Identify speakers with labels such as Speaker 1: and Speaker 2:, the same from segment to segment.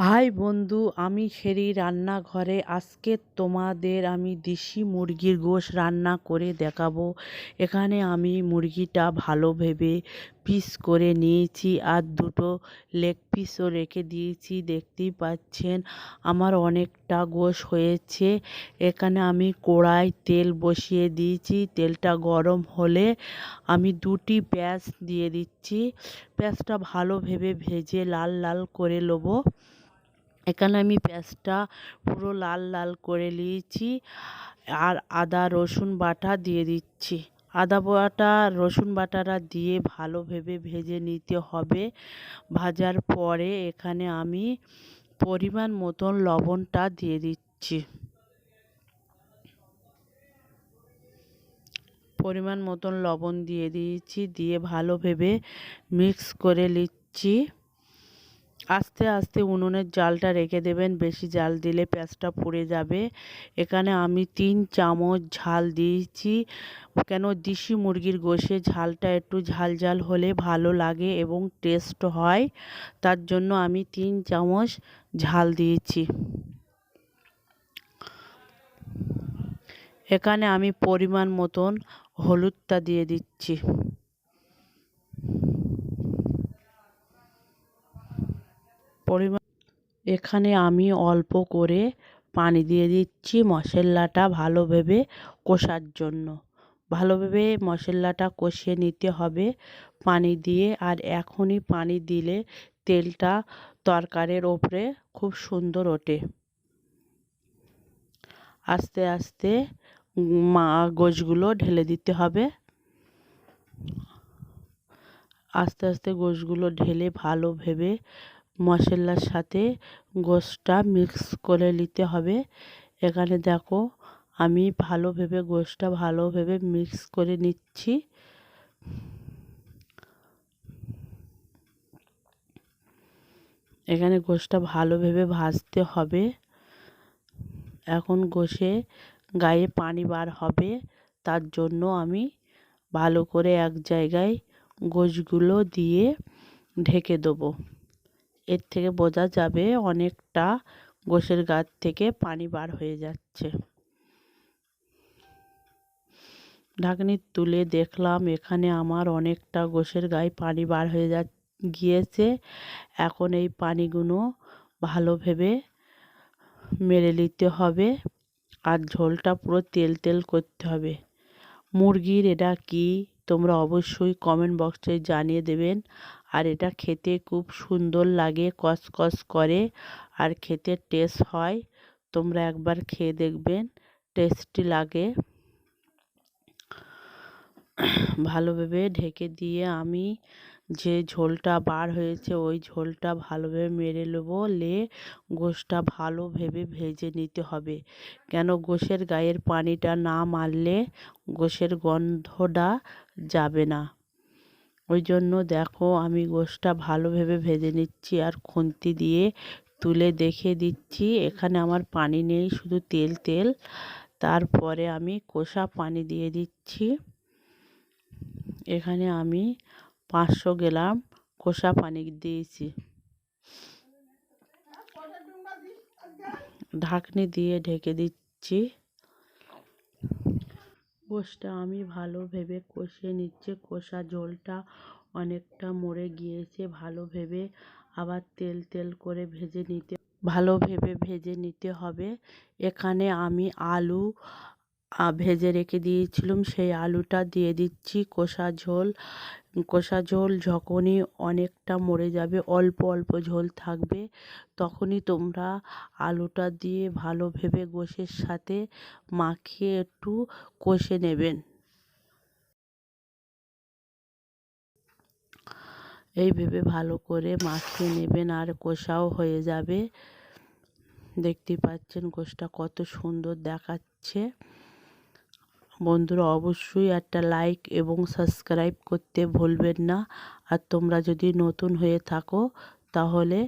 Speaker 1: High বন্ধু, আমি খেরি রান্নাঘরে। আজকে তোমাদের আমি দেশি মুরগির গোশ রান্না করে দেখাবো। এখানে আমি মুরগিটা ভালো ভেবে পিস করে নিয়েছি আর দুটো লেগ পিসও রেখে দিয়েছি। দেখতেই পাচ্ছেন, আমার অনেকটা গোশ হয়েছে। এখানে আমি কড়াই তেল বসিয়ে দিয়েছি। তেলটা গরম হলে আমি দুটি পেঁয়াজ দিয়ে দিচ্ছি। পেঁয়াজটা ভালো ভেবে ভেজে লাল লাল করে নেব। এখানে আমি পেঁয়াজটা পুরো লাল লাল করে নিয়েছি। আর আদা, রসুন বাটা দিয়ে দিচ্ছি। আদা বাটা, রসুন বাটাটা দিয়ে ভালো ভেবে ভেজে নিতে হবে। ভাজার পরে এখানে আমি পরিমাণ মতন লবণটা দিয়ে দিচ্ছি। পরিমাণ মতন লবণ দিয়ে দিয়েছি। দিয়ে ভালো ভেবে মিক্স করে নিচ্ছি। আস্তে আস্তে উনুনের জালটা রেখে দেবেন। বেশি জাল দিলে পেঁয়াজটা পুড়ে যাবে। এখানে আমি তিন চামচ ঝাল দিয়েছি। কেন দেশি মুরগির গোশে ঝালটা একটু ঝাল ঝাল হলে ভালো লাগে এবং টেস্ট হয়। তার জন্য আমি তিন চামচ ঝাল দিয়েছি। এখানে আমি পরিমাণ মতন হলুদটা দিয়ে দিচ্ছি। পরিমাণ এখানে আমি অল্প করে পানি দিয়ে দিচ্ছি মশলাটা ভালোভাবে কষার জন্য। ভালোভাবে মশলাটা কষিয়ে নিতে হবে পানি দিয়ে আর এখনই পানি দিলে তেলটা তরকারির ওপরে খুব সুন্দর ওঠে। আস্তে আস্তে মা গোশগুলো ঢেলে দিতে হবে। আস্তে আস্তে গোশগুলো ঢেলে ভালো ভেবে মশলার সাথে গোশটা মিক্স করে নিতে হবে। এখানে দেখো, আমি ভালো ভেবে গোশটা ভালো ভেবে মিক্স করে নিচ্ছি। এখানে গোশটা ভালো ভেবে ভাজতে হবে। এখন গোশে গায়ে পানি বার হবে, তার জন্য আমি ভালো করে এক জায়গায় গোশগুলো দিয়ে ঢেকে দেবো। এর থেকে বোঝা যাবে অনেকটা গোশের গাছ থেকে পানি বার হয়ে যাচ্ছে। ঢাকনি তুলে দেখলাম, এখানে আমার অনেকটা গোশের গায়ে পানি বার হয়ে যা, গিয়েছে। এখন এই পানিগুলো ভালো ভেবে মেরে নিতে হবে আর ঝোলটা পুরো তেল তেল করতে হবে। মুরগির এটা কি? তোমরা অবশ্যই কমেন্ট বক্সে জানিয়ে দেবেন। আর এটা খেতে খুব সুন্দর লাগে কসকস করে আর খেতে টেস্ট হয়। তোমরা একবার খেয়ে দেখবেন টেস্টি লাগে। ভালোভাবে ঢেকে দিয়ে আমি যে ঝোলটা বার হয়েছে ওই ঝোলটা ভালোভাবে মেরে নেব, লে গোশটা ভালো ভেবে ভেজে নিতে হবে। কেন গোশের গায়ের পানিটা না মারলে গোশের গন্ধটা যাবে না। ওই জন্য দেখো আমি গোশটা ভালো ভেবে ভেজে নিচ্ছি আর খুন্তি দিয়ে তুলে দেখে দিচ্ছি। এখানে আমার পানি নেই, শুধু তেল তেল। তারপরে আমি কষা পানি দিয়ে দিচ্ছি। এখানে আমি পাঁচশো গ্রাম কষা পানি দিয়েছি। ঢাকনি দিয়ে ঢেকে দিচ্ছি। গোশটা আমি ভালো ভেবে কষিয়ে নিচ্ছে। কষা ঝোলটা অনেকটা মরে গিয়েছে। ভালো ভেবে আবার তেল তেল করে ভেজে নিতে ভালো ভেবে ভেজে নিতে হবে। এখানে আমি আলু ভেজে রেখে দিয়েছিলাম। সেই আলুটা দিয়ে দিচ্ছি। কষা ঝোল কষা ঝোল যখনই অনেকটা মরে যাবে, অল্প অল্প ঝোল থাকবে, তখনই তোমরা আলুটা দিয়ে ভালো ভেবে গোশের সাথে মাখিয়ে একটু কষে নেবেন এই ভেবে ভালো করে মাখিয়ে নেবেন আর কষাও হয়ে যাবে। দেখতেই পাচ্ছেন গোশটা কত সুন্দর দেখাচ্ছে। বন্ধুরা, অবশ্যই একটা লাইক এবং সাবস্ক্রাইব করতে ভুলবেন না। আর তোমরা যদি নতুন হয়ে থাকো, তাহলে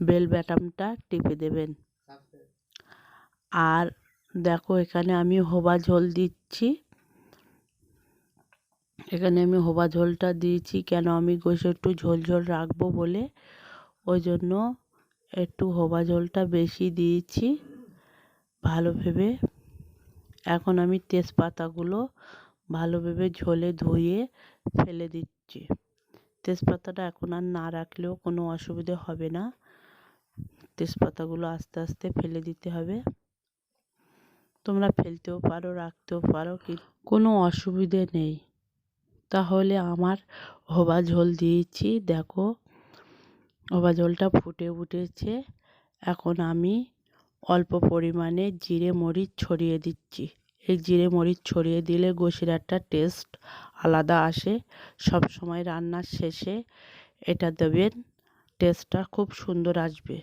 Speaker 1: বেল ব্যাটামটা টিপে দেবেন। আর দেখো, এখানে আমি হোবা ঝোল দিচ্ছি। এখানে আমি হোবা ঝোলটা দিয়েছি। কেন আমি গোশে একটু ঝোল ঝোল রাখব বলে? ওই জন্য একটু হবা ঝোলটা বেশি দিয়েছি। ভালো ভেবে এখন আমি তেজপাতাগুলো ভালোভাবে ঝোলে ধুয়ে ফেলে দিচ্ছি। তেজপাতাটা এখন আর না রাখলেও কোনো অসুবিধে হবে না। তেজপাতাগুলো আস্তে আস্তে ফেলে দিতে হবে। তোমরা ফেলতেও পারো, রাখতেও পারো, কি কোনো অসুবিধে নেই। তাহলে আমার হবা ঝোল দিয়েছি, দেখো। হবা ঝোলটা ফুটে উঠেছে। এখন আমি অল্প পরিমাণে জিরে মরিচ ছড়িয়ে দিচ্ছি। এই জিরে মরিচ ছড়িয়ে দিলে গোশির একটা টেস্ট আলাদা আসে। সব সময় রান্নার শেষে এটা দেবেন, টেস্টটা খুব সুন্দর আসবে।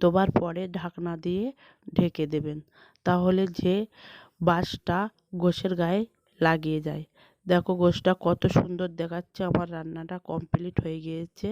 Speaker 1: দেবার পরে ঢাকনা দিয়ে ঢেকে দেবেন। তাহলে যে বাসটা গোশের গায়ে লাগিয়ে যায়। দেখো গোশটা কত সুন্দর দেখাচ্ছে, আমার রান্নাটা কমপ্লিট হয়ে গিয়েছে।